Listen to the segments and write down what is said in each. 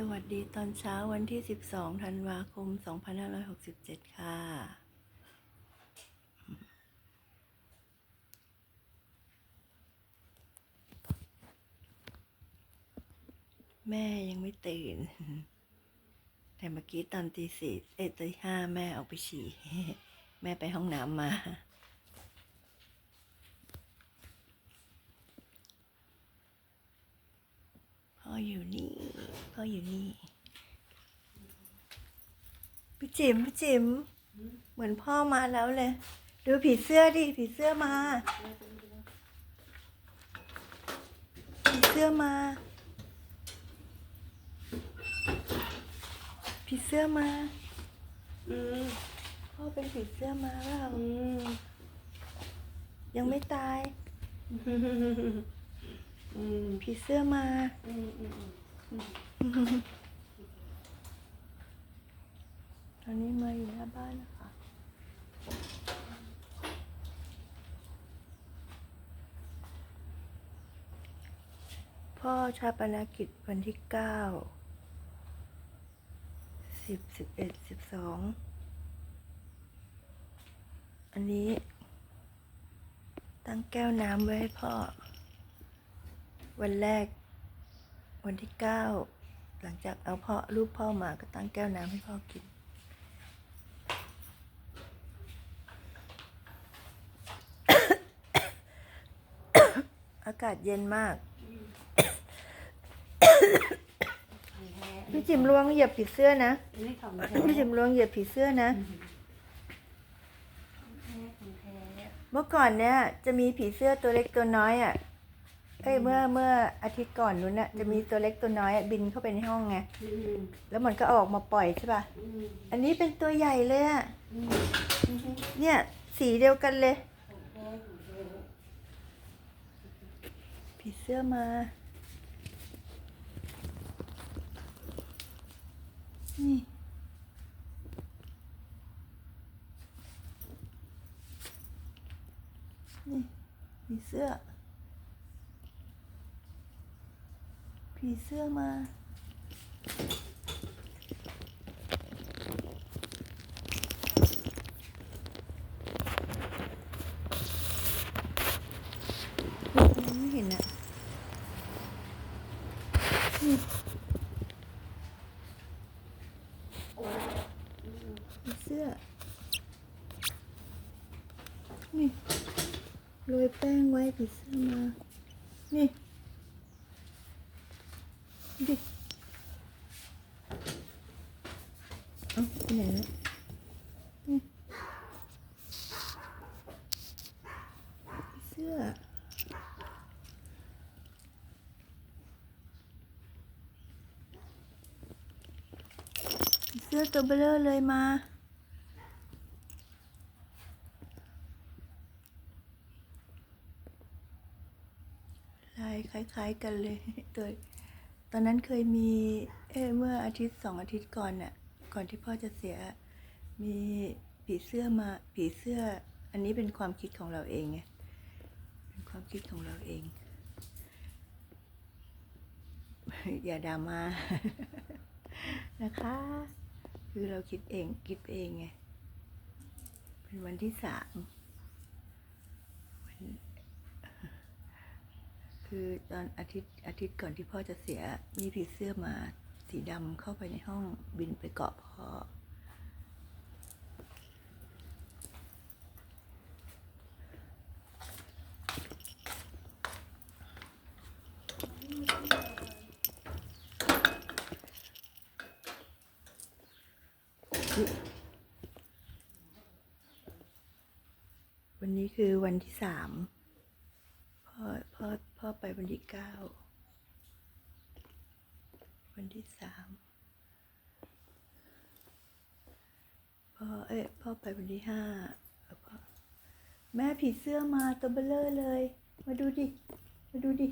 สวัสดีตอนเช้าวันที่ 12 ธันวาคม 2567 ค่ะ แม่ยังไม่ตื่น แต่เมื่อกี้ตอนตีสี่เอ้ตีห้าแม่ออกไปฉี่ แม่ไปห้องน้ำมา พ่ออยู่นี่ พ่ ออยู่นี่พี่จิ๋มพี่จิ๋มเหมือนพ่อมาแล้วเลย ดูผีเสื้อดิผีเสื้อมา ผีเสื้อมาผีเสื้อมา อืมพ่อเป็นผีเสื้อมาเปล่าอืมยังไม่ตาย อืมผีเสื้อมา อืมอืม ตอนนี้มาอยู่หน้าบ้านนะคะพ่อชาปนกิจวันที่เก้าสิบสิบเอ็ดสิบสองอันนี้ ตั้งแก้วน้ำไว้ให้พ่อ วันแรกวันที่เก้า หลังจากเอาพ่อรูปพ่อมาก็ตั้งแก้วน้ำให้พ่อกิน อากาศเย็นมาก พี่จิมลวงเหยียบผีเสื้อนะอันนี้ของแท้พี่จิมลวงเหยียบผีเสื้อนะของแท้เมื่อก่อนเนี่ยจะมีผีเสื้อตัวเล็กตัวน้อยอะเอ้ยเมื่อเมื่ออาทิตย์ก่อนนู้นน่ะจะมีตัวเล็กตัวน้อยอะบินเข้าไปในห้องไงอืมแล้วมันก็ออกมาปล่อยใช่ป่ะอืมอันนี้เป็นตัวใหญ่เลยอะอืมอืมเนี่ยสีเดียวกันเลยของแท้ของแท้ผีเสื้อมา นี่ นี่ผีเสื้อ เสื้อมา ไม่เห็นอะนี่ผีเสื้อ นี่โรยแป้งไว้ผีเสื้อมา นี่ดิเอาไปไหนแล้วนี่ผีเสื้อ เสื้ อตัวเบลอเลยมา ลายคล้าย ๆ กันเลยตัวตอนนั้นเคยมี เอ้เมื่ออาทิตย์สองอาทิตย์ก่อนน่ะ ก่อนที่พ่อจะเสีย มีผีเสื้อมา ผีเสื้อ อันนี้เป็นความคิดของเราเองไง เป็นความคิดของเราเอง อย่าดราม่านะคะ คือเราคิดเองคิดเองไง เป็นวันที่สามคือตอนอาทิตย์อาทิตย์ก่อนที่พ่อจะเสียมีผีเสื้อมาสีดำเข้าไปในห้องบินไปเกาะพ่อ วันนี้คือวันที่สามพ่อพ่อพ่อไปวันที่เก้าวันที่สามพ่อเอ้ยพ่อไปวันที่ห้าพ่อแม่ผีเสื้อมาตัวเบลเลอร์เลย มาดูดิ มาดูดิ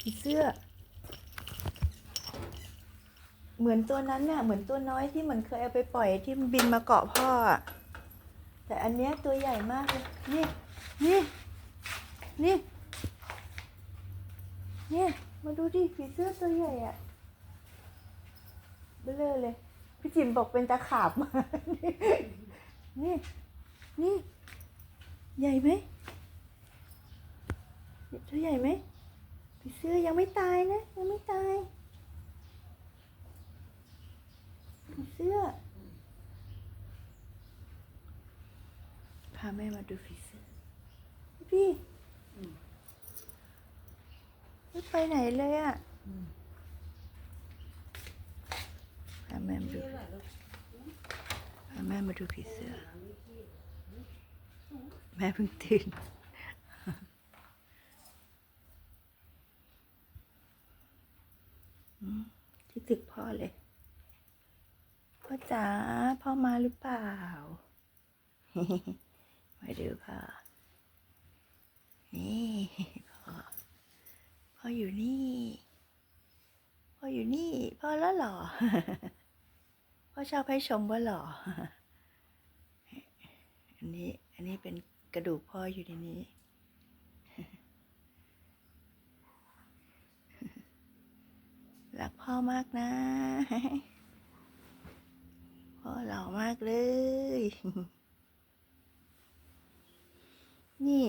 ผีเสื้อ เหมือนตัวนั้นเนี่ยเหมือนตัวน้อยที่เหมือนเคยเอาไปปล่อยที่มันบินมาเกาะพ่ออะแต่อันเนี้ยตัวใหญ่มากเลยนี่นี่นี่นี่มาดูดิผีเสื้อตัวใหญ่อะเบลอเลย พี่จิมบอกเป็นตะขาบมานี่นี่ ใหญ่ไหมตัวใหญ่ไหมผีเสื้อยังไม่ตายนะ ยังไม่ตายผี เสื้อ พาแม่มาดูผีเสื้อ พี่ไม่ไปไหนเลยอะพาแม่มาดูพาแม่มาดูผีเสื้อ แม่เพิ่งตื่นอืมคิดถึงพ่อเลย พ่อจ๋าพ่อมาหรือเปล่า มาดูพ่อนี่พ่อพ่ออยู่นี่ พ่ออยู่นี่ พ่อแล้วหล่อพ่อชอบให้ชมว่าหล่ออันนี้ อันนี้เป็นกระดูกพ่ออยู่ในนี้รักพ่อมากนะ หล่อมากเลย นี่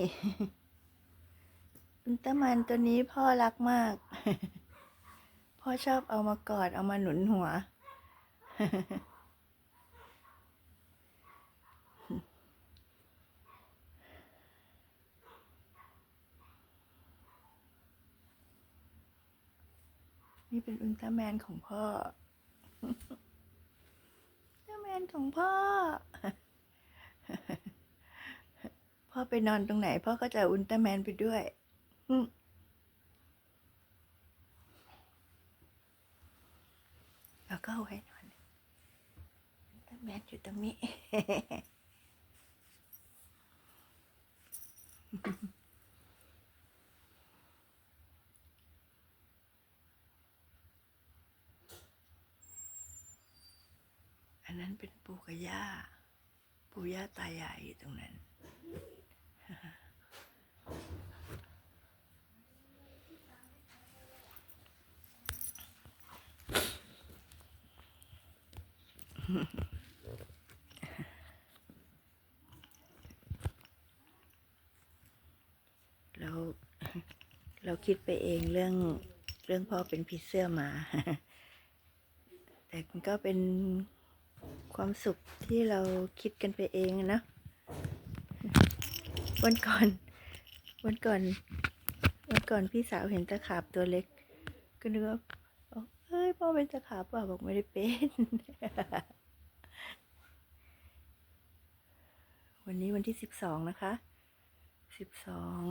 อุลตร้าแมนตัวนี้พ่อรักมาก พ่อชอบเอามากอดเอามาหนุนหัว นี่เป็นอุลตร้าแมนของพ่อานของพ่อ พ่อไปนอนตรงไหน พ่อก็จะอุลตร้าแมนไปด้วยแล้วก็เอาไว้นอนอุลตร้าแมนอยู่ตรงนี้นั้นเป็นปู่กับ ย่าปู่ย่าตายายตรงนั้น เราเราคิดไปเองเรื่องเรื่องพ่อเป็นผีเสื้อมา แต่มันก็เป็น ความสุขที่เราคิดกันไปเองนะวันก่อน วันก่อน วันก่อนพี่สาวเห็นตะขาบตัวเล็ก ก็นึกว่าบอกเฮ้ยพ่อเป็นตะขาบเปล่าบอกไม่ได้เป็น วันนี้วันที่สิบสองนะคะสิบสอง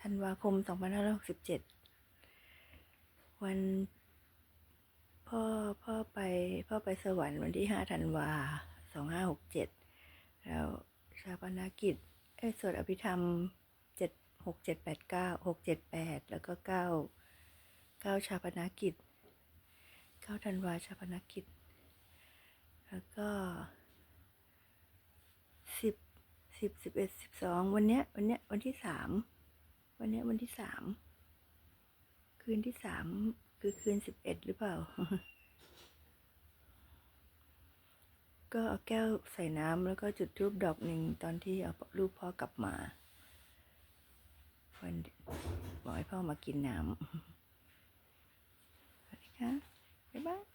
ธันวาคมสองพันห้าร้อยหกสิบเจ็ดวัน พ่อพ่อไปพ่อไปสวรรค์วันที่ห้าธันวาสองห้าหกเจ็ดแล้วชาปนากิจเอ้สวดอภิธรรมเจ็ดหกเจ็ดแปดเก้าหกเจ็ดแปดแล้วก็เก้าเก้าชาปนากิจเก้าธันวาชาปนากิจ แล้วก็สิบสิบสิบเอ็ดสิบสองวันเนี้ยวันเนี้ยวันที่สามวันเนี้ยวันที่สามคืนที่สาม คือคืนสิบเอ็ดหรือเปล่า ก็เอาแก้วใส่น้ำแล้วก็จุดรูปดอกหนึ่งตอนที่เอารูปพ่อกลับมาวันบอกให้พ่อมากินน้ำสวัสดีค่ะบ๊ายบาย